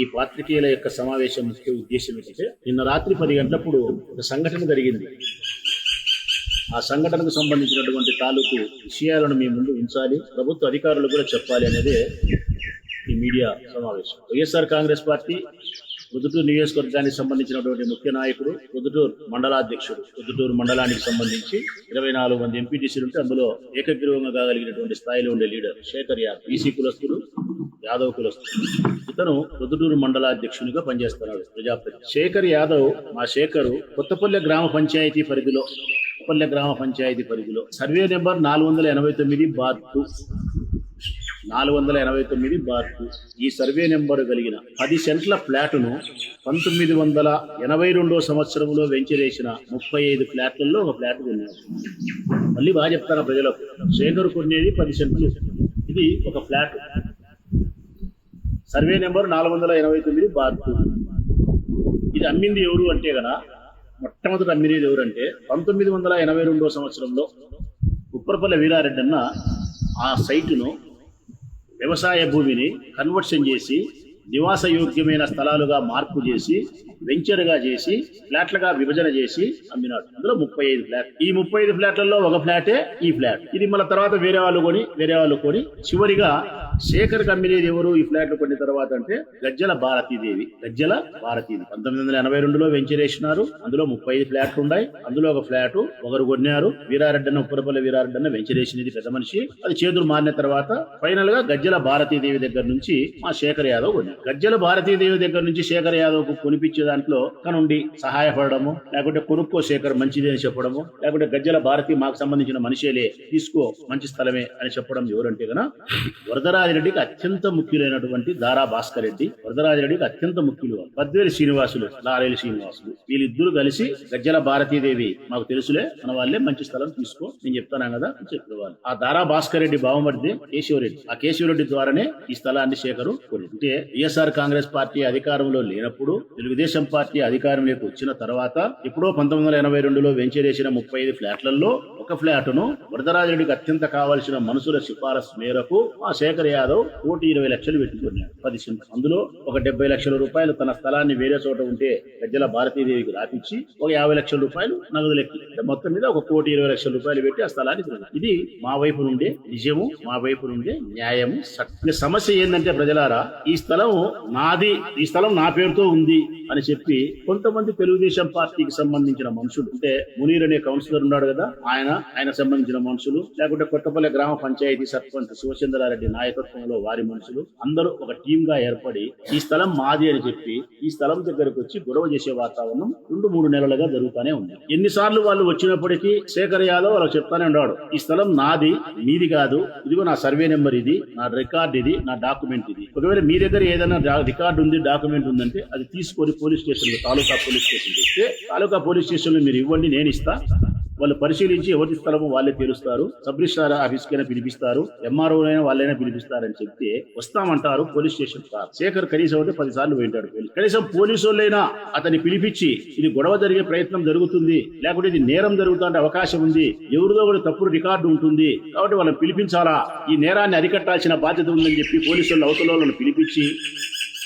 ఈ పాత్రికేయుల యొక్క సమావేశం ముఖ్య ఉద్దేశం ఏంటంటే నిన్న రాత్రి పది గంటలప్పుడు ఒక సంఘటన జరిగింది. ఆ సంఘటనకు సంబంధించినటువంటి తాలూకు విషయాలను మీ ముందు ఉంచాలి ప్రభుత్వ అధికారులు కూడా చెప్పాలి అనేది ఈ మీడియా సమావేశం. వైఎస్ఆర్ కాంగ్రెస్ పార్టీ పొద్దుటూరు నియోజకవర్గానికి సంబంధించినటువంటి ముఖ్య నాయకుడు పొద్దుటూరు మండలాధ్యక్షుడు. పొద్దుటూరు మండలానికి సంబంధించి ఇరవై నాలుగు మంది ఎంపీటీసీలు ఉంటే అందులో ఏకగ్రీవంగా కాగలిగినటువంటి స్థాయిలో ఉండే లీడర్ శేఖర్ యాదవ్. బీసీ కులస్తుడు యాదవ్ కులస్తుడు. ఇతను పొద్దుటూరు మండలాధ్యక్షునిగా పనిచేస్తున్నాడు ప్రజాప్రతి. శేఖర్ యాదవ్ మా శేఖరు కొత్తపల్లె గ్రామ పంచాయతీ పరిధిలో కొత్తపల్లె గ్రామ పంచాయతీ పరిధిలో. సర్వే నెంబర్ నాలుగు వందల ఎనభై తొమ్మిది బార్ టూ. నాలుగు వందల ఎనభై తొమ్మిది బార్కు ఈ సర్వే నెంబర్ కలిగిన పది సెంట్ల ఫ్లాటును పంతొమ్మిది వందల ఎనభై రెండో సంవత్సరంలో వెంచరేసిన ముప్పై ఐదు ఫ్లాట్లలో ఒక ఫ్లాట్ కొన్నాడు. మళ్ళీ బాగా చెప్తాను ప్రజలకు? శేఖర్ కొనేది పది సెంట్లు. ఇది ఒక ఫ్లాట్. సర్వే నెంబర్ నాలుగు వందల ఎనభై తొమ్మిది బార్కు ఇది అమ్మింది ఎవరు అంటే కదా మొట్టమొదటి అమ్మినేది ఎవరంటే పంతొమ్మిది వందల ఎనభై రెండో సంవత్సరంలో ఉప్పరపల్లి వీరారెడ్డి అన్న ఆ సైటును వ్యవసాయ భూమిని కన్వర్షన్ చేసి నివాస యోగ్యమైన స్థలాలుగా మార్పు చేసి వెంచర్గా చేసి ఫ్లాట్లుగా విభజన చేసి అమ్మినాడు. అందులో ముప్పై ఐదు ఫ్లాట్. ఈ ముప్పై ఐదు ఫ్లాట్లలో ఒక ఫ్లాటే ఈ ఫ్లాట్. ఇది మళ్ళీ తర్వాత వేరే వాళ్ళు కొని వేరే వాళ్ళు కొని చివరిగా శేఖర్ కమ్మినేది ఎవరు ఈ ఫ్లాట్లు కొన్ని తర్వాత అంటే గజ్జల భారతీదేవి. గజ్జల భారతీదేవి పంతొమ్మిది వందల ఎనభై రెండులో వెంచరేసినారు అందులో ముప్పై ఐదు ఫ్లాట్లు ఉన్నాయి. అందులో ఒక ఫ్లాట్ ఒకరు కొన్నారు. వీరారెడ్డన్న ఉప్పరపల్లి వీరారెడ్డన్న వెంచరేసినది పెద్ద మనిషి. అది చేతులు మారిన తర్వాత ఫైనల్గా గజ్జల భారతీదేవి దగ్గర నుంచి మా శేఖర్ యాదవ్ కొన్నారు. గజ్జల భారతీదేవి దగ్గర నుంచి శేఖర్ యాదవ్కు కొనిపించే దాంట్లో కనుండి సహాయపడము లేకుంటే కొనుక్కో శేఖర్ మంచిది అని చెప్పడము లేకుంటే గజ్జల భారతి మాకు సంబంధించిన మనిషేలే తీసుకో మంచి స్థలమే అని చెప్పడం ఎవరంటే గన వరదరాజిరెడ్డికి అత్యంత ముఖ్యులైనటువంటి దారా భాస్కర్ రెడ్డి. వరదరాజిరెడ్డికి అత్యంత ముఖ్యులు వాళ్ళు. శ్రీనివాసులు లారేలి శ్రీనివాసులు. వీళ్ళిద్దరూ కలిసి గజ్జల భారతీదేవి మాకు తెలుసులే మన వాళ్ళే మంచి స్థలం తీసుకో నేను చెప్తాను కదా అని చెప్పేవాళ్ళు ఆ దారా భాస్కర్ రెడ్డి బావమరిది కేశవరెడ్డి. ఆ కేశవరెడ్డి ద్వారానే ఈ స్థలాన్ని శేఖరు కొని అంటే వైఎస్ఆర్ కాంగ్రెస్ పార్టీ అధికారంలో లేనప్పుడు తెలుగుదేశం పార్టీ అధికారంలోకి వచ్చిన తర్వాత ఎప్పుడో పంతొమ్మిది వందల ఎనభై రెండులో వెంచరేసిన ముప్పై ఐదు ఫ్లాట్లలో ఒక ఫ్లాట్ను వరదరాజరెడ్డికి అత్యంత కావాల్సిన మనుషుల సిఫారసు మేరకు ఆ శేఖర్ యాదవ్ కోటి ఇరవై లక్షలు పెట్టుకున్నాడు. పది అందులో ఒక డెబ్బై లక్షల రూపాయలు తన స్థలాన్ని వేరే చోట ఉంటే గజ్జల భారతీదేవికి రాపిచ్చి ఒక యాభై లక్షల రూపాయలు నగదు లెక్క మొత్తం మీద ఒక కోటి ఇరవై లక్షల రూపాయలు పెట్టి ఆ స్థలాన్ని ఇది మా వైపు నుండే నిజము మా వైపు నుండే న్యాయము సమస్య ఏంటంటే ప్రజలారా ఈ స్థలం నాది ఈ స్థలం నా పేరుతో ఉంది అని చెప్పి కొంతమంది తెలుగుదేశం పార్టీకి సంబంధించిన మనుషులు అంటే మునీర్ అనే కౌన్సిలర్ ఉన్నాడు కదా ఆయన ఆయన సంబంధించిన మనుషులు లేకుంటే కొత్తపల్లి గ్రామ పంచాయతీ సర్పంచ్ శివచంద్రారెడ్డి నాయకత్వంలో వారి మనుషులు అందరూ ఒక టీమ్గా ఏర్పడి ఈ స్థలం మాది అని చెప్పి ఈ స్థలం దగ్గరకు వచ్చి గొడవ చేసే వాతావరణం రెండు మూడు నెలలుగా జరుగుతూనే ఉంది. ఎన్నిసార్లు వాళ్ళు వచ్చినప్పటికీ శేఖర్ యాదవ్ వాళ్ళకి చెప్తానే ఉన్నాడు ఈ స్థలం నాది మీది కాదు ఇదిగో నా సర్వే నెంబర్ ఇది నా రికార్డ్ ఇది నా డాక్యుమెంట్ ఇది. ఒకవేళ మీ దగ్గర ఏదైనా రికార్డు ఉంది డాక్యుమెంట్ ఉందంటే అది తీసుకొని పోలీస్ స్టేషన్లో తాలూకా పోలీస్ స్టేషన్ చూస్తే తాలూకా పోలీస్ స్టేషన్లో మీరు ఇవ్వండి నేను ఇస్తా. వాళ్ళు పరిశీలించి ఎవరి స్థలము వాళ్ళే తెలుస్తారు సబ్ రిజిస్ట్రార్ ఆఫీస్ కైనా పిలిపిస్తారు. ఎంఆర్ఓ అయినా వాళ్ళైనా పిలిపిస్తారని చెప్తే వస్తామంటారు పోలీస్ స్టేషన్ సార్. శేఖర్ కనీసం అంటే పది సార్లు పోయింటాడు కనీసం పోలీసు వాళ్ళైనా అతన్ని పిలిపించి ఇది గొడవ జరిగే ప్రయత్నం జరుగుతుంది. లేకుంటే ఇది నేరం జరుగుతుంటే అవకాశం ఉంది. ఎవరిదో కూడా తప్పుడు రికార్డు ఉంటుంది. కాబట్టి వాళ్ళని పిలిపించాలా? ఈ నేరాన్ని అరికట్టాల్సిన బాధ్యత ఉందని చెప్పి పోలీసు వాళ్ళు అవతల వాళ్ళని పిలిపించి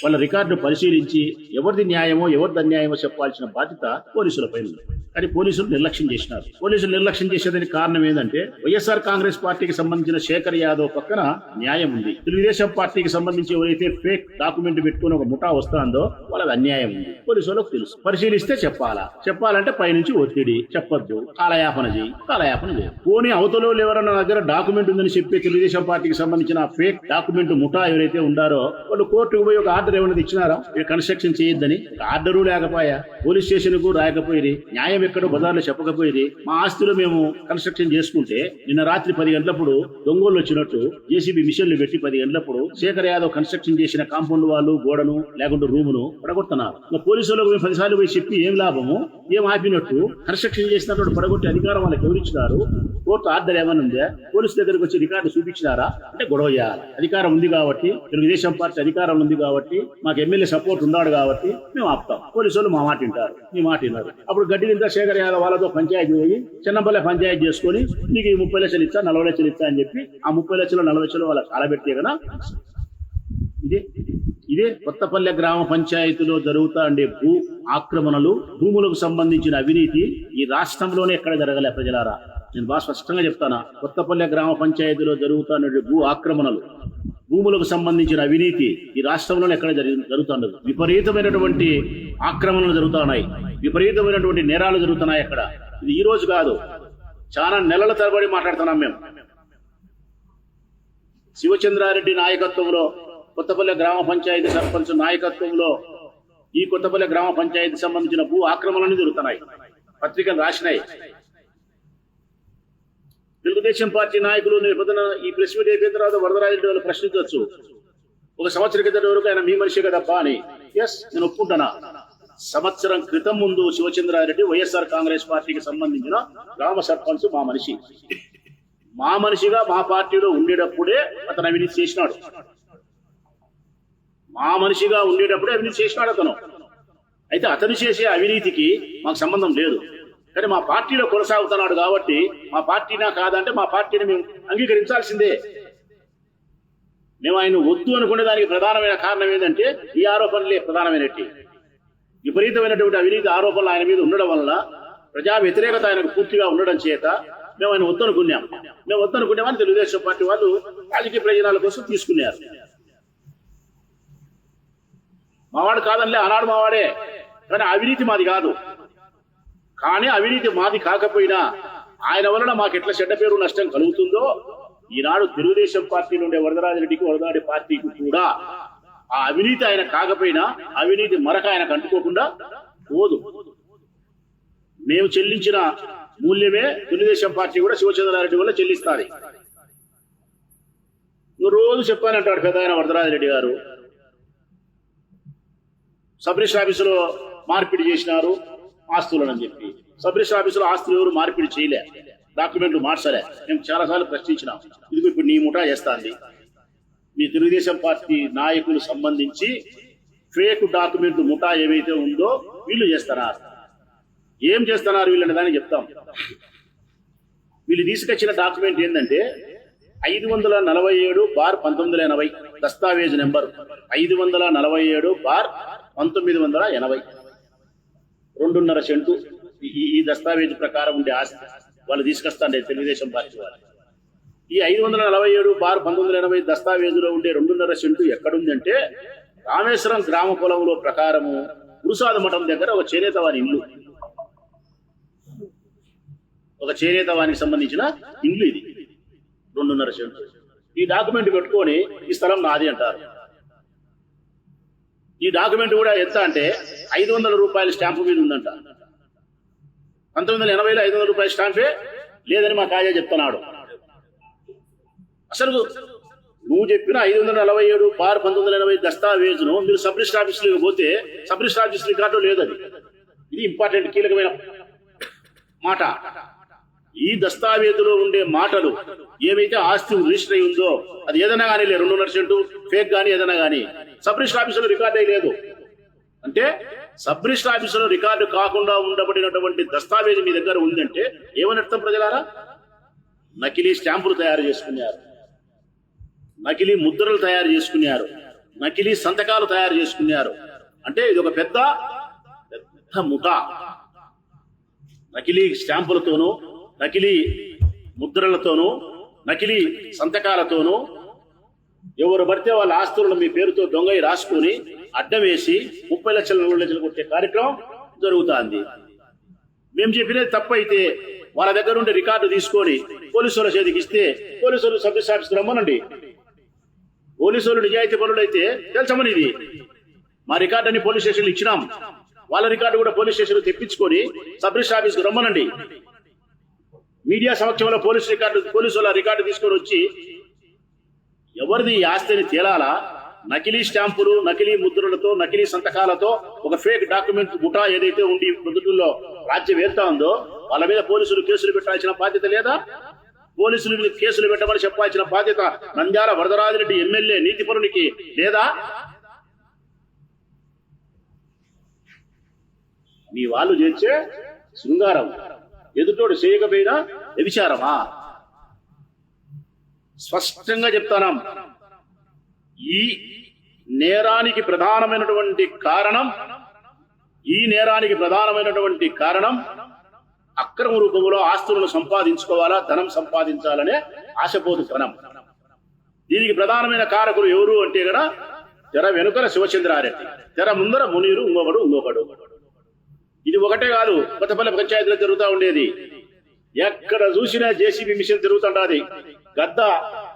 వాళ్ళ రికార్డు పరిశీలించి ఎవరిది న్యాయమో ఎవరిది అన్యాయమో చెప్పాల్సిన బాధ్యత పోలీసులపై ఉంది. కానీ పోలీసులు నిర్లక్ష్యం చేసినారు. పోలీసులు నిర్లక్ష్యం చేసేదానికి కారణం ఏంటంటే వైఎస్ఆర్ కాంగ్రెస్ పార్టీకి సంబంధించిన శేఖర్ యాదవ్ పక్కన న్యాయం ఉంది. తెలుగుదేశం పార్టీకి సంబంధించి ఎవరైతే ఫేక్ డాక్యుమెంట్ పెట్టుకుని ఒక ముఠా వస్తుందో వాళ్ళకి అన్యాయం ఉంది. పోలీసు వాళ్ళకి తెలుసు. పరిశీలిస్తే చెప్పాలా? చెప్పాలంటే పైనుంచి ఒత్తిడి. చెప్పొద్దు. కాలయాపన చేయి. కాలయాపన చేయి పోనీ అవతలో ఎవరన్నా దగ్గర డాక్యుమెంట్ ఉందని చెప్పి తెలుగుదేశం పార్టీకి సంబంధించిన ఫేక్ డాక్యుమెంట్ ముఠా ఎవరైతే ఉండారో వాళ్ళు కోర్టుకు పోయి ఒక ఆర్డర్ ఏమైనా ఇచ్చినారా? మీరు కన్స్ట్రక్షన్ చేయొద్దని. ఆర్డరు లేకపోయా? పోలీస్ స్టేషన్కు రాయకపోయి న్యాయం ఎక్కడో బజార్లో చెప్పకపోయి మా ఆస్తిలో మేము కన్స్ట్రక్షన్ చేసుకుంటే నిన్న రాత్రి పది గంటలప్పుడు దొంగోళ్ళు వచ్చినట్టు జేసీబీ మిషన్లు పెట్టి పది గంటలప్పుడు శేఖర్ యాదవ్ కన్స్ట్రక్షన్ చేసిన కాంపౌండ్ వాళ్ళు గోడను లేకుంటే రూమును పడగొడుతున్నారు. ఇంకా పోలీసు వాళ్ళకు మేము పదిసార్లు పోయి చెప్పి ఏం లాభము? ఏం ఆపినట్టు? కన్స్ట్రక్షన్ చేసినట్టు పడగొట్టే అధికారం వాళ్ళకి ఎవరిచ్చినారు? కోర్టు ఆర్డర్ ఏమైనా ఉందా? పోలీసు దగ్గరకు వచ్చి రికార్డు చూపించినారా? అంటే గొడవ చేయాలి. అధికారం ఉంది కాబట్టి తెలుగుదేశం పార్టీ అధికారం ఉంది కాబట్టి మాకు ఎమ్మెల్యే సపోర్ట్ ఉన్నాడు కాబట్టి మేము ఆపుతాం. పోలీసు వాళ్ళు మా మాట వింటారు. మీ మాట విన్నారు అప్పుడు గడ్డి నిందా శేఖర్ యాదవ్ వాళ్ళతో పంచాయతీ పోయి చిన్నపల్లె పంచాయతీ చేసుకొని నీకు ఈ ముప్పై లక్షలు ఇచ్చా నలభై లక్షలు ఇచ్చా అని చెప్పి ఆ ముప్పై లక్షలు నలభై లక్షలు వాళ్ళకి కాలబెట్టే కదా? ఇదే ఇదే కొత్తపల్లె గ్రామ పంచాయతీలో జరుగుతా ఉండే భూ ఆక్రమణలు భూములకు సంబంధించిన అవినీతి ఈ రాష్ట్రంలోనే ఎక్కడ జరగలే ప్రజలారా? నేను బాగా స్పష్టంగా చెప్తానా? కొత్తపల్లె గ్రామ పంచాయతీలో జరుగుతున్న భూ ఆక్రమణలు భూములకు సంబంధించిన అవినీతి ఈ రాష్ట్రంలో ఎక్కడ జరిగి జరుగుతుండదు విపరీతమైనటువంటి ఆక్రమణలు జరుగుతున్నాయి. విపరీతమైనటువంటి నేరాలు జరుగుతున్నాయి అక్కడ. ఇది ఈ రోజు కాదు. చాలా నెలల తరబడి మాట్లాడుతున్నాం మేము. శివచంద్రారెడ్డి నాయకత్వంలో కొత్తపల్లె గ్రామ పంచాయతీ సర్పంచ్ నాయకత్వంలో ఈ కొత్తపల్లె గ్రామ పంచాయతీ సంబంధించిన భూ ఆక్రమణలు జరుగుతున్నాయి. పత్రికలు రాసినాయి. తెలుగుదేశం పార్టీ నాయకులు నేను ఈ ప్రెస్ మీట్ అయిపోయిన తర్వాత వరదరాజు వాళ్ళు ప్రశ్నించవచ్చు. ఒక సంవత్సరం క్రితం వరకు ఆయన మీ మనిషి కదప్పా అని. ఎస్ నేను ఒప్పుకుంటానా? సంవత్సరం క్రితం ముందు శివచంద్రారెడ్డి వైఎస్ఆర్ కాంగ్రెస్ పార్టీకి సంబంధించిన గ్రామ సర్పంచ్ మా మనిషి. మా మనిషిగా మా పార్టీలో ఉండేటప్పుడే అతను అవినీతి చేసినాడు. మా మనిషిగా ఉండేటప్పుడే అవినీతి చేసినాడు అతను. అయితే అతను చేసే అవినీతికి మాకు సంబంధం లేదు. కానీ మా పార్టీలో కొనసాగుతున్నాడు కాబట్టి మా పార్టీనా కాదంటే మా పార్టీని మేము అంగీకరించాల్సిందే. మేము ఆయన వద్దు అనుకునే దానికి ప్రధానమైన కారణం ఏంటంటే ఈ ఆరోపణలే ప్రధానమైనట్టి. విపరీతమైనటువంటి అవినీతి ఆరోపణలు ఆయన మీద ఉండడం వల్ల ప్రజా వ్యతిరేకత ఆయనకు పూర్తిగా ఉండడం చేత మేము ఆయన వద్దనుకున్నాం మేము వద్దనుకున్నామని తెలుగుదేశం పార్టీ వాళ్ళు రాజకీయ ప్రయోజనాల కోసం తీసుకున్నారు. మావాడు కాదనిలే ఆనాడు మావాడే. కానీ అవినీతి మాది కాదు. కానీ అవినీతి మాది కాకపోయినా ఆయన వలన మాకు ఎట్లా చెడ్డ పేరు నష్టం కలుగుతుందో ఈనాడు తెలుగుదేశం పార్టీ నుండే వరదరాజరెడ్డికి వరదాడి పార్టీకి కూడా ఆ అవినీతి ఆయన కాకపోయినా అవినీతి మరక ఆయనకు అంటుకోకుండా పోదు. మేము చెల్లించిన మూల్యమే తెలుగుదేశం పార్టీ కూడా శివచంద్రారెడ్డి వల్ల చెల్లిస్తారు నువ్వు రోజు చెప్పానంటాడు పెద్ద ఆయన వరదరాజరెడ్డి గారు. సబ్ ఆఫీసులో మార్పిడి చేసినారు. ఆస్తులను అని చెప్పి. సబ్ రిజిస్టర్ ఆఫీసులో ఆస్తులు ఎవరు మార్పిడి చేయలే. డాక్యుమెంట్లు మార్చలే. మేము చాలాసార్లు ప్రశ్నించినాం. ఇది ఇప్పుడు నీ ముఠా చేస్తాంది. మీ తెలుగుదేశం పార్టీ నాయకులు సంబంధించి ఫేక్ డాక్యుమెంట్ ముఠా ఏవైతే ఉందో వీళ్ళు చేస్తున్నారు. ఏం చేస్తున్నారు వీళ్ళని దాన్ని చెప్తాం. వీళ్ళు తీసుకొచ్చిన డాక్యుమెంట్ ఏంటంటే ఐదు వందల నలభై ఏడు బార్ పంతొమ్మిది వందల ఎనభై. దస్తావేజ్ నెంబర్. ఐదు వందల నలభై ఏడు బార్ పంతొమ్మిది వందల ఎనభై. రెండున్నర సెంటు ఈ ఈ దస్తావేజ్ ప్రకారం ఉండే ఆస్తి వాళ్ళు తీసుకొస్తాండే తెలుగుదేశం పార్టీ వాళ్ళు. ఈ ఐదు వందల నలభై ఏడు బార్ పంతొమ్మిది వందల ఎనభై దస్తావేజులో ఉండే రెండున్నర సెంటు ఎక్కడుందంటే రామేశ్వరం గ్రామ పొలంలో ప్రకారము గురుసాద మఠం దగ్గర ఒక చేనేత వారి ఇల్లు. ఒక చేనేత వారికి సంబంధించిన ఇల్లు ఇది. రెండున్నర సెంటు. ఈ డాక్యుమెంట్ పెట్టుకొని ఈ స్థలం నాది అంటారు. ఈ డాక్యుమెంట్ కూడా ఎంత అంటే ఐదు వందల రూపాయల స్టాంపు మీద ఉందంట. పంతొమ్మిది వందల ఎనభైలో ఐదు వందల రూపాయల స్టాంపే లేదని మా కాజా చెప్తున్నాడు. అసలు నువ్వు చెప్పిన ఐదు వందల నలభై ఏడు బార్ పంతొమ్మిది వందల ఎనభై దస్తావేజును మీరు సబ్ రిజిస్టర్ ఆఫీసులకు పోతే సబ్ రిజిస్టర్ ఆఫీస్ రికార్డు లేదు అది. ఇది ఇంపార్టెంట్ కీలకమైన మాట. ఈ దస్తావేజులో ఉండే మాటలు ఏవైతే ఆస్తి రిజిస్టర్ అయి ఉందో అది ఏదైనా కానీ లేదు. రెండున్నర సెంటు ఫేక్ కానీ ఏదైనా కానీ. సబ్ రిజిస్టర్ ఆఫీసులో రికార్డ్ అయి లేదు. అంటే సబ్ రిజిస్టర్ ఆఫీసులో రికార్డు కాకుండా ఉండబడినటువంటి దస్తావేజ్ మీ దగ్గర ఉందంటే ఏమని అర్థం ప్రజలారా? నకిలీ స్టాంపులు తయారు చేసుకున్నారు. నకిలీ ముద్రలు తయారు చేసుకున్నారు. నకిలీ సంతకాలు తయారు చేసుకున్నారు. అంటే ఇది ఒక పెద్ద పెద్ద ముఠా. నకిలీ స్టాంపులతోనూ నకిలీ ముద్రలతోనూ నకిలీ సంతకాలతోనూ ఎవరు పడితే వాళ్ళ ఆస్తులను మీ పేరుతో దొంగయి రాసుకొని అడ్డం వేసి ముప్పై లక్షల నలభై లక్షలు కొట్టే కార్యక్రమం జరుగుతుంది. మేము చెప్పినది తప్పైతే వాళ్ళ దగ్గర ఉండే రికార్డు తీసుకొని పోలీసుల చేతికి ఇస్తే పోలీసులు సబ్ రమ్మనండి. పోలీసులు నిజాయితీ పనులు అయితే తెలుసమని ఇది. మా రికార్డు అని పోలీస్ స్టేషన్లు ఇచ్చినాం. వాళ్ళ రికార్డు కూడా పోలీస్ స్టేషన్ తెప్పించుకొని సబ్ ఆఫీస్కి రమ్మనండి. మీడియా సమక్షంలో పోలీసు రికార్డు పోలీసు రికార్డు తీసుకొని వచ్చి ఎవరిది ఈ ఆస్తిని తేలాలా? నకిలీ స్టాంపులు నకిలీ ముద్రలతో నకిలీ సంతకాలతో ఒక ఫేక్ డాక్యుమెంట్ ముఠా ఏదైతే ఉండి ప్రొద్దుటూరులో రాజ్యం వేస్తా ఉందో వాళ్ళ మీద పోలీసులు కేసులు పెట్టాల్సిన బాధ్యత లేదా? పోలీసులు కేసులు పెట్టమని చెప్పాల్సిన బాధ్యత నంద్యాల వరదరాజిరెడ్డి ఎమ్మెల్యే నీతిపరునికి లేదా? మీ వాళ్ళు చేర్చే శృంగారం. ఎదుటోడు చేయకపోయినా వ్యభిచారమా? స్పష్టంగా చెప్తానాం. ఈ నేరానికి ప్రధానమైనటువంటి కారణం ఈ నేరానికి ప్రధానమైనటువంటి కారణం అక్రమ రూపంలో ఆస్తులను సంపాదించుకోవాలా ధనం సంపాదించాలనే ఆశపోతుతనం. దీనికి ప్రధానమైన కారకులు ఎవరు అంటే కదా తెర వెనుకల శివచంద్రారెడ్డి తెర ముందర మునీరు ఇంకొకడు ఇంకొకడు. ఇది ఒకటే కాదు కొత్తపల్లి పంచాయతీలో జరుగుతూ ఉండేది. ఎక్కడ చూసినా జేసీబీ మిషన్ తిరుగుతుంటాది గద్ద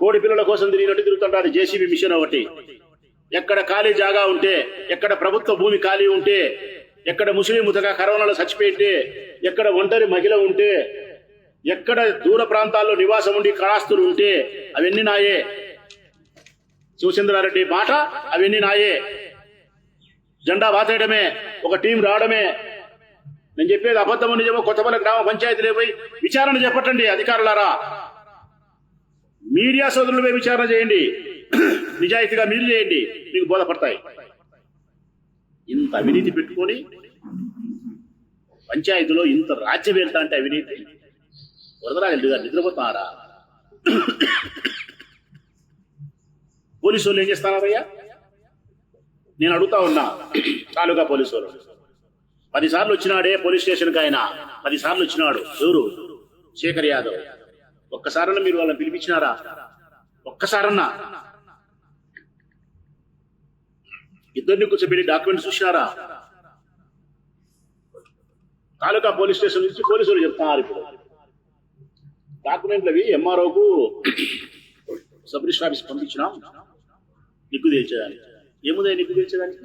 కోడి పిల్లల కోసం తిరిగినట్టు తిరుగుతుంటాది జేసీబీ మిషన్ ఒకటి. ఎక్కడ ఖాళీ జాగా ఉంటే ఎక్కడ ప్రభుత్వ భూమి ఖాళీ ఉంటే ఎక్కడ ముస్లిం ముతగా కరోనాలో చచ్చిపోయింటే ఎక్కడ ఒంటరి మహిళ ఉంటే ఎక్కడ దూర ప్రాంతాల్లో నివాసం ఉండి కళాస్తులు ఉంటే అవన్నీ నాయే. శివచంద్రారెడ్డి మాట అవన్నీ నాయే. జెండా బాతేయడమే ఒక టీం రావడమే నేను చెప్పేది అబద్ధము నిజమో కొత్తపల్లి గ్రామ పంచాయతీలే పోయి విచారణ చెప్పటండి అధికారులారా. మీడియా సోదరులపై విచారణ చేయండి. నిజాయితీగా మీరు చేయండి. మీకు బోధపడతాయి. ఇంత అవినీతి పెట్టుకొని పంచాయతీలో ఇంత రాజ్యం వెళ్తా అంటే అవినీతి? వరదరాజు గారు నిద్రపోతున్నారా? పోలీసు వాళ్ళు ఏం చేస్తారయ్యా నేను అడుగుతా ఉన్నా తాలూకా పోలీసు వాళ్ళు. పదిసార్లు వచ్చినాడే పోలీస్ స్టేషన్కి ఆయన. పదిసార్లు వచ్చినాడు. ఎవరు? శేఖర్ యాదవ్. ఒక్కసారన్నా మీరు వాళ్ళని పిలిపించినారా? ఒక్కసారన్నా. ఇద్దరిని కూర్చోబెట్టి డాక్యుమెంట్స్ చూసినారా? తాలూకా పోలీస్ స్టేషన్ నుంచి పోలీసులు చెప్తున్నారు ఇప్పుడు. డాక్యుమెంట్లు అవి ఎంఆర్ఓకు సబ్ రిజిస్టర్ ఆఫీస్ పంపించినాం. నిగ్గు తీర్చేదానికి ఏముంది నిగ్గు తీర్చేదానికి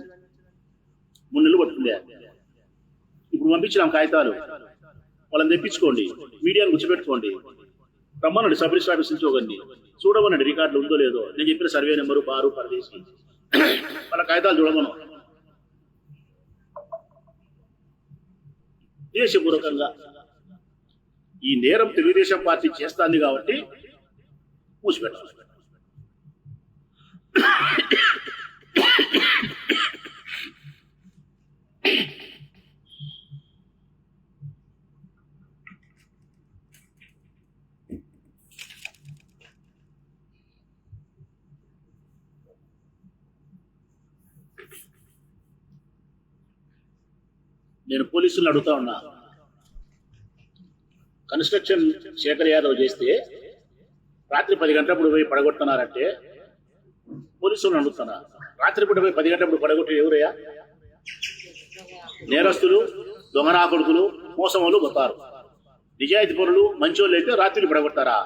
మూడు నెలలు పట్టుకుందే ఇప్పుడు పంపించినాం కాగితాలు. వాళ్ళని తెప్పించుకోండి. మీడియాను గుర్చిపెట్టుకోండి రమ్మనండి సబ్ రిజిస్టర్ ఆఫీస్ నుంచి ఒకరిని. చూడమనండి రికార్డులు ఉందో లేదో. నేను చెప్పిన సర్వే నెంబరు బారు పరదేశి. వాళ్ళ కాగితాలు చూడమను. దేశపూర్వకంగా. ఈ నేరం తెలుగుదేశం పార్టీ చేస్తాంది కాబట్టి మూసిపెట్టాలి. నేను పోలీసులను అడుగుతా ఉన్నా. కన్స్ట్రక్షన్ శేఖర్ యాదవ్ చేస్తే రాత్రి పది గంటలప్పుడు పోయి పడగొడుతున్నారంటే పోలీసులను అడుగుతున్నా. రాత్రిపూట పోయి పది గంటలప్పుడు పడగొట్టి ఎవరయ్యా? నేరస్తులు దొంగనా కొడుకులు మోసములు పోతారు నిజాయితీ పనులు మంచోళ్ళు అయితే రాత్రి పడగొడతారా?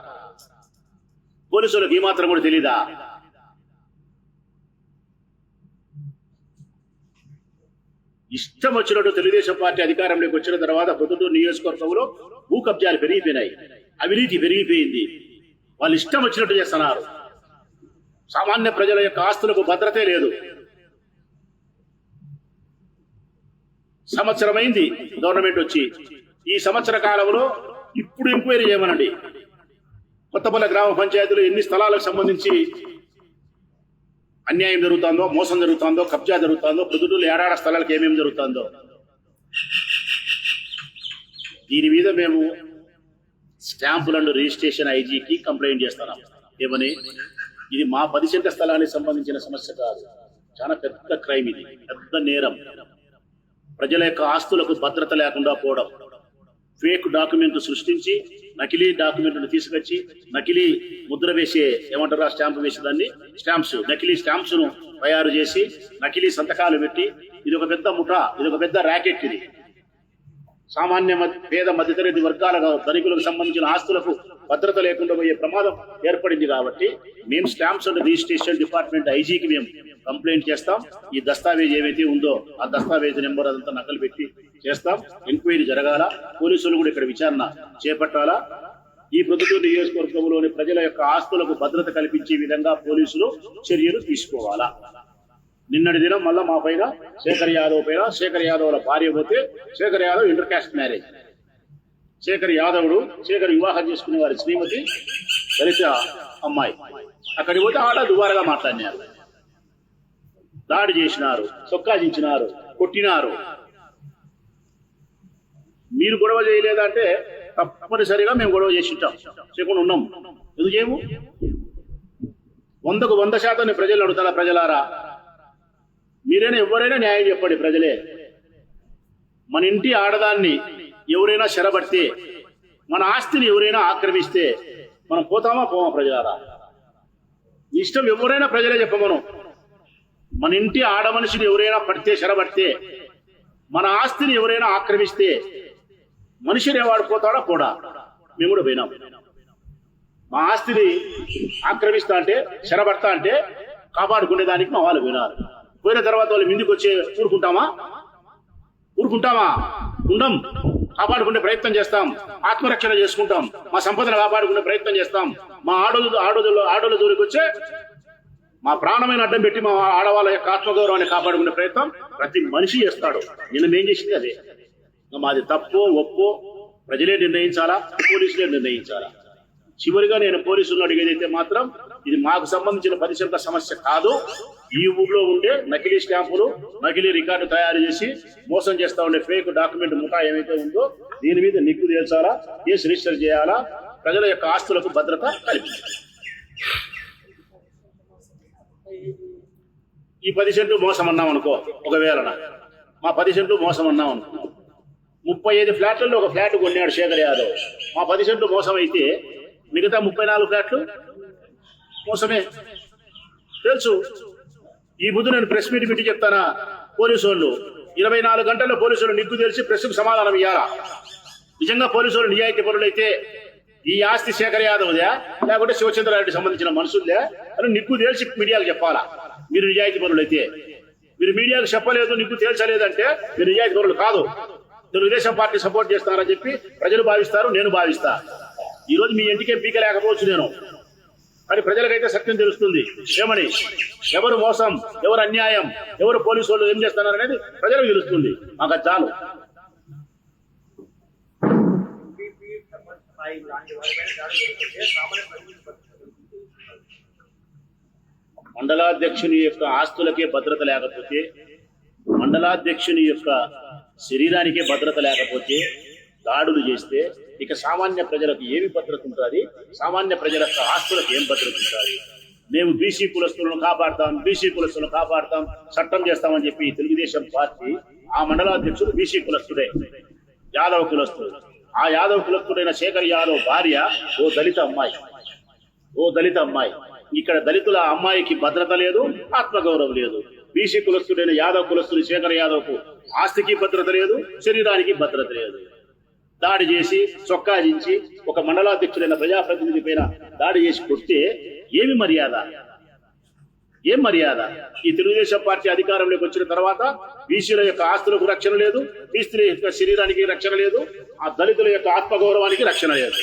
పోలీసులకు ఈ మాత్రం కూడా తెలీదా? ఇష్టం వచ్చినట్టు తెలుగుదేశం పార్టీ అధికారంలోకి వచ్చిన తర్వాత పొద్దుటూరు నియోజకవర్గంలో భూ కబ్జాలు పెరిగిపోయినాయి. అవినీతి పెరిగిపోయింది. వాళ్ళు ఇష్టం వచ్చినట్టు చేస్తున్నారు. సామాన్య ప్రజల యొక్క ఆస్తులకు భద్రతే లేదు. సంవత్సరమైంది గవర్నమెంట్ వచ్చి. ఈ సంవత్సర కాలంలో ఇప్పుడు ఎంక్వైరీ చేయమనండి. కొత్తపల్లి గ్రామ పంచాయతీలో ఎన్ని స్థలాలకు సంబంధించి అన్యాయం జరుగుతుందో మోసం జరుగుతుందో కబ్జా జరుగుతుందో ప్రొద్దుటూరు ఏడాడ స్థలాలకు ఏమేమి జరుగుతుందో. దీని మీద మేము స్టాంపులు అండ్ రిజిస్ట్రేషన్ ఐజీకి కంప్లైంట్ చేస్తున్నాం. ఏమని? ఇది మా పది సెంట స్థలానికి సంబంధించిన సమస్య కాదు. చాలా పెద్ద క్రైమ్ ఇది. పెద్ద నేరం. ప్రజల యొక్క ఆస్తులకు భద్రత లేకుండా పోవడం. ఫేక్ డాక్యుమెంట్లు సృష్టించి నకిలీ డాక్యుమెంట్లు తీసుకొచ్చి నకిలీ ముద్ర వేసే ఏమంటారు ఆ స్టాంప్ వేసేదాన్ని స్టాంప్స్ నకిలీ స్టాంప్స్ను తయారు చేసి నకిలీ సంతకాలు పెట్టి ఇది ఒక పెద్ద ముఠ ఇది ఒక పెద్ద ర్యాకెట్ ఇది. సామాన్య పేద మధ్యతరగతి వర్గాల ధనికులకు సంబంధించిన ఆస్తులకు భద్రత లేకుండా పోయే ప్రమాదం ఏర్పడింది కాబట్టి మేము స్టాంప్స్ అండ్ రిజిస్ట్రేషన్ డిపార్ట్మెంట్ ఐజీకి మేము కంప్లైంట్ చేస్తాం. ఈ దస్తావేజ్ ఏవైతే ఉందో ఆ దస్తావేజ్ నెంబర్ అదంతా నకలు పెట్టి చేస్తాం. ఎంక్వైరీ జరగాల? పోలీసులు కూడా ఇక్కడ విచారణ చేపట్టాలా? ఈ ప్రభుత్వ నియోజకవర్గంలోని ప్రజల యొక్క ఆస్తులకు భద్రత కల్పించే విధంగా పోలీసులు చర్యలు తీసుకోవాలా? నిన్నటి దినం మళ్ళా మా పైన శేఖర్ యాదవ్ పైన శేఖర్ యాదవ్ భార్య పోతే శేఖర్ యాదవ్ ఇంటర్కాస్ట్ మ్యారేజ్. శేఖర్ యాదవుడు శేఖర్ వివాహం చేసుకునే వారి శ్రీమతి దళిత అమ్మాయి. అక్కడికి పోతే ఆడ దుబారగా మాట్లాడినారు. దాడి చేసినారు సొక్కాజించినారు కొట్టినారు. మీరు గొడవ చేయలేదంటే తప్పనిసరిగా మేము గొడవ చేసి ఉంటాం చేయకుండా ఉన్నాం. ఎందుకు చేయము? వందకు వంద శాతం ప్రజలు అడుగుతారా ప్రజలారా? మీరైనా ఎవరైనా న్యాయం చెప్పండి ప్రజలే. మన ఇంటి ఆడదాన్ని ఎవరైనా శరబడితే మన ఆస్తిని ఎవరైనా ఆక్రమిస్తే మనం పోతామా పోమా ప్రజలారా? ఇష్టం ఎవరైనా ప్రజలే చెప్పమను. మన ఇంటి ఆడ మనిషిని ఎవరైనా పడితే శరబడితే మన ఆస్తిని ఎవరైనా ఆక్రమిస్తే మనిషిని వాడు పోతాడా పోడా మేము కూడా పోయినాం. మా ఆస్తిని ఆక్రమిస్తా అంటే చెరబడతా అంటే కాపాడుకునే దానికి మా వాళ్ళు పోయినారు. పోయిన తర్వాత వాళ్ళు ముందుకు వచ్చి ఊరుకుంటామా? ఊరుకుంటామా? ఉండం. కాపాడుకునే ప్రయత్నం చేస్తాం. ఆత్మరక్షణ చేసుకుంటాం. మా సంపదను కాపాడుకునే ప్రయత్నం చేస్తాం. మా ఆడోళ్ళు ఆడోళ్ళు ఆడోళ్ళ దూరికి వచ్చే మా ప్రాణమైన అడ్డం పెట్టి మా ఆడవాళ్ళ యొక్క ఆత్మగౌరవాన్ని కాపాడుకునే ప్రయత్నం ప్రతి మనిషి చేస్తాడు. నిన్న ఏం చేసింది అదే. మాది తప్పు ఒప్పు ప్రజలే నిర్ణయించాలా పోలీసులే నిర్ణయించాలా? చివరిగా నేను పోలీసులను అడిగేదైతే మాత్రం ఇది మాకు సంబంధించిన పరిశుభ్ర సమస్య కాదు. ఈ ఊర్లో ఉండే నకిలీ స్టాంపులు నకిలీ రికార్డు తయారు చేసి మోసం చేస్తా ఉండే ఫేక్ డాక్యుమెంట్ ముఠా ఏమైతే ఉందో దీని మీద నిగ్గు తేల్చాలా కేసు రిజిస్టర్ చేయాలా ప్రజల యొక్క ఆస్తులకు భద్రత కల్పించాలి? ఈ పది సెంట్లు మోసం అన్నాం అనుకో ఒకవేళ మా పది సెంట్లు మోసం అన్నాం అనుకో ముప్పై ఐదు ఫ్లాట్లలో ఒక ఫ్లాట్ కొన్నాడు శేఖర్ యాదవ్. మా పది సెంట్లు మోసం అయితే మిగతా ముప్పై నాలుగు ఫ్లాట్లు మోసమే. తెలుసు. ఈ బుద్ధు నేను ప్రెస్ మీట్ పెట్టి చెప్తానా? పోలీసు వాళ్ళు ఇరవై నాలుగు గంటల్లో పోలీసు వాళ్ళు నిగ్గు తెలిసి ప్రెస్కు సమాధానం ఇవ్వాలా నిజంగా పోలీసు వాళ్ళు నిజాయితీ పరులైతే ఈ ఆస్తి శేఖర్ యాదవ్దా లేకుంటే శివచంద్రారెడ్డి సంబంధించిన మనుషులదే అని నిగ్గు తేల్చి మీడియాకు చెప్పాలా? మీరు నిజాయితీ పరులైతే మీరు మీడియాకు చెప్పలేదు నిగ్గు తేల్చలేదంటే మీరు నిజాయితీ పరులు కాదు. తెలుగుదేశం పార్టీ సపోర్ట్ చేస్తున్నారని చెప్పి ప్రజలు భావిస్తారు నేను భావిస్తా. ఈ రోజు మీ ఇంటికే పీక లేకపోవచ్చు నేను. కానీ ప్రజలకైతే సత్యం తెలుస్తుంది. ఏమని ఎవరు మోసం ఎవరు అన్యాయం ఎవరు పోలీసు వాళ్ళు ఏం చేస్తున్నారు అనేది ప్రజలకు తెలుస్తుంది. మాకు చాలు. మండలాధ్యక్షుని యొక్క ఆస్తులకే భద్రత లేకపోతే మండలాధ్యక్షుని యొక్క శరీరానికే భద్రత లేకపోతే దాడులు చేస్తే ఇక సామాన్య ప్రజలకు ఏమి భద్రత ఉంటుంది? సామాన్య ప్రజల ఆస్తులకు ఏం భద్రత ఉంటుంది? మేము బీసీ కులస్తులను కాపాడతాం బీసీ కులస్తులను కాపాడతాం చట్టం చేస్తామని చెప్పి తెలుగుదేశం పార్టీ ఆ మండలాధ్యక్షుడు బీసీ కులస్తుడే యాదవ కులస్తుడు. ఆ యాదవ కులస్తుడైన శేఖర్ యాదవ్ భార్య ఓ దళిత అమ్మాయి. ఓ దళిత అమ్మాయి. ఇక్కడ దళితుల అమ్మాయికి భద్రత లేదు ఆత్మగౌరవం లేదు. బీసీ కులస్తుడైన యాదవ్ కులస్తుడు శేఖర్ యాదవ్కు ఆస్తికి భద్రత లేదు శరీరానికి భద్రత లేదు. దాడి చేసి చొక్కా దించి ఒక మండలాధ్యక్షుడైన ప్రజాప్రతినిధి పైన దాడి చేసి కొడితే ఏమి మర్యాద? ఏం మర్యాద? ఈ తెలుగుదేశం పార్టీ అధికారంలోకి వచ్చిన తర్వాత బీసీల యొక్క ఆస్తులకు రక్షణ లేదు బీసీల యొక్క శరీరానికి రక్షణ లేదు ఆ దళితుల యొక్క ఆత్మగౌరవానికి రక్షణ లేదు.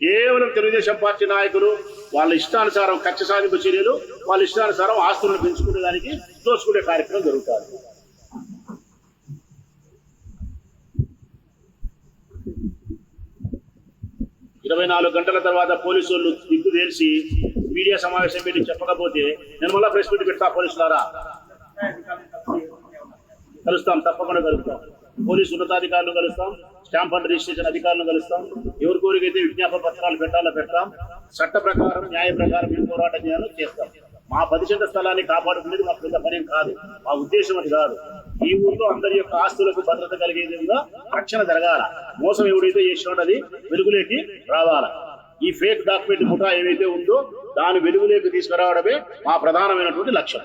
కేవలం తెలుగుదేశం పార్టీ నాయకులు వాళ్ళ ఇష్టానుసారం కక్ష సాధింపు చర్యలు వాళ్ళ ఇష్టానుసారం ఆస్తులను పెంచుకునే దానికి దోచుకునే కార్యక్రమం జరుగుతారు. ఇరవై నాలుగు గంటల తర్వాత పోలీసు వాళ్ళు దిగ్గు తెలిసి మీడియా సమావేశం పెట్టి చెప్పకపోతే నేను మళ్ళా ప్రెస్ మీట్ పెడతా పోలీసులారా? కలుస్తాం తప్పకుండా కలుస్తాం. పోలీసు ఉన్నతాధికారులు కలుస్తాం. స్టాంపర్ అండ్ రిజిస్ట్రేషన్ అధికారులను కలుస్తాం. ఎవరి కోరికైతే విజ్ఞాపన పత్రాలు పెట్టాలో పెడతాం. చట్ట ప్రకారం న్యాయ ప్రకారం మేము పోరాటం చేయాలో చేస్తాం. మా పది స్థలాన్ని కాపాడుకునేది మా పెద్ద పని కాదు. మా ఉద్దేశం అది కాదు. ఈ ఊర్లో అందరి యొక్క ఆస్తులకు భద్రత కలిగే విధంగా రక్షణ జరగాల. మోసం ఎవడైతే చేసినాడో అది వెలుగులోకి రావాల. ఈ ఫేక్ డాక్యుమెంట్ ముఠా ఏవైతే ఉందో దాని వెలుగులోకి తీసుకురావడమే మా ప్రధానమైనటువంటి లక్ష్యం.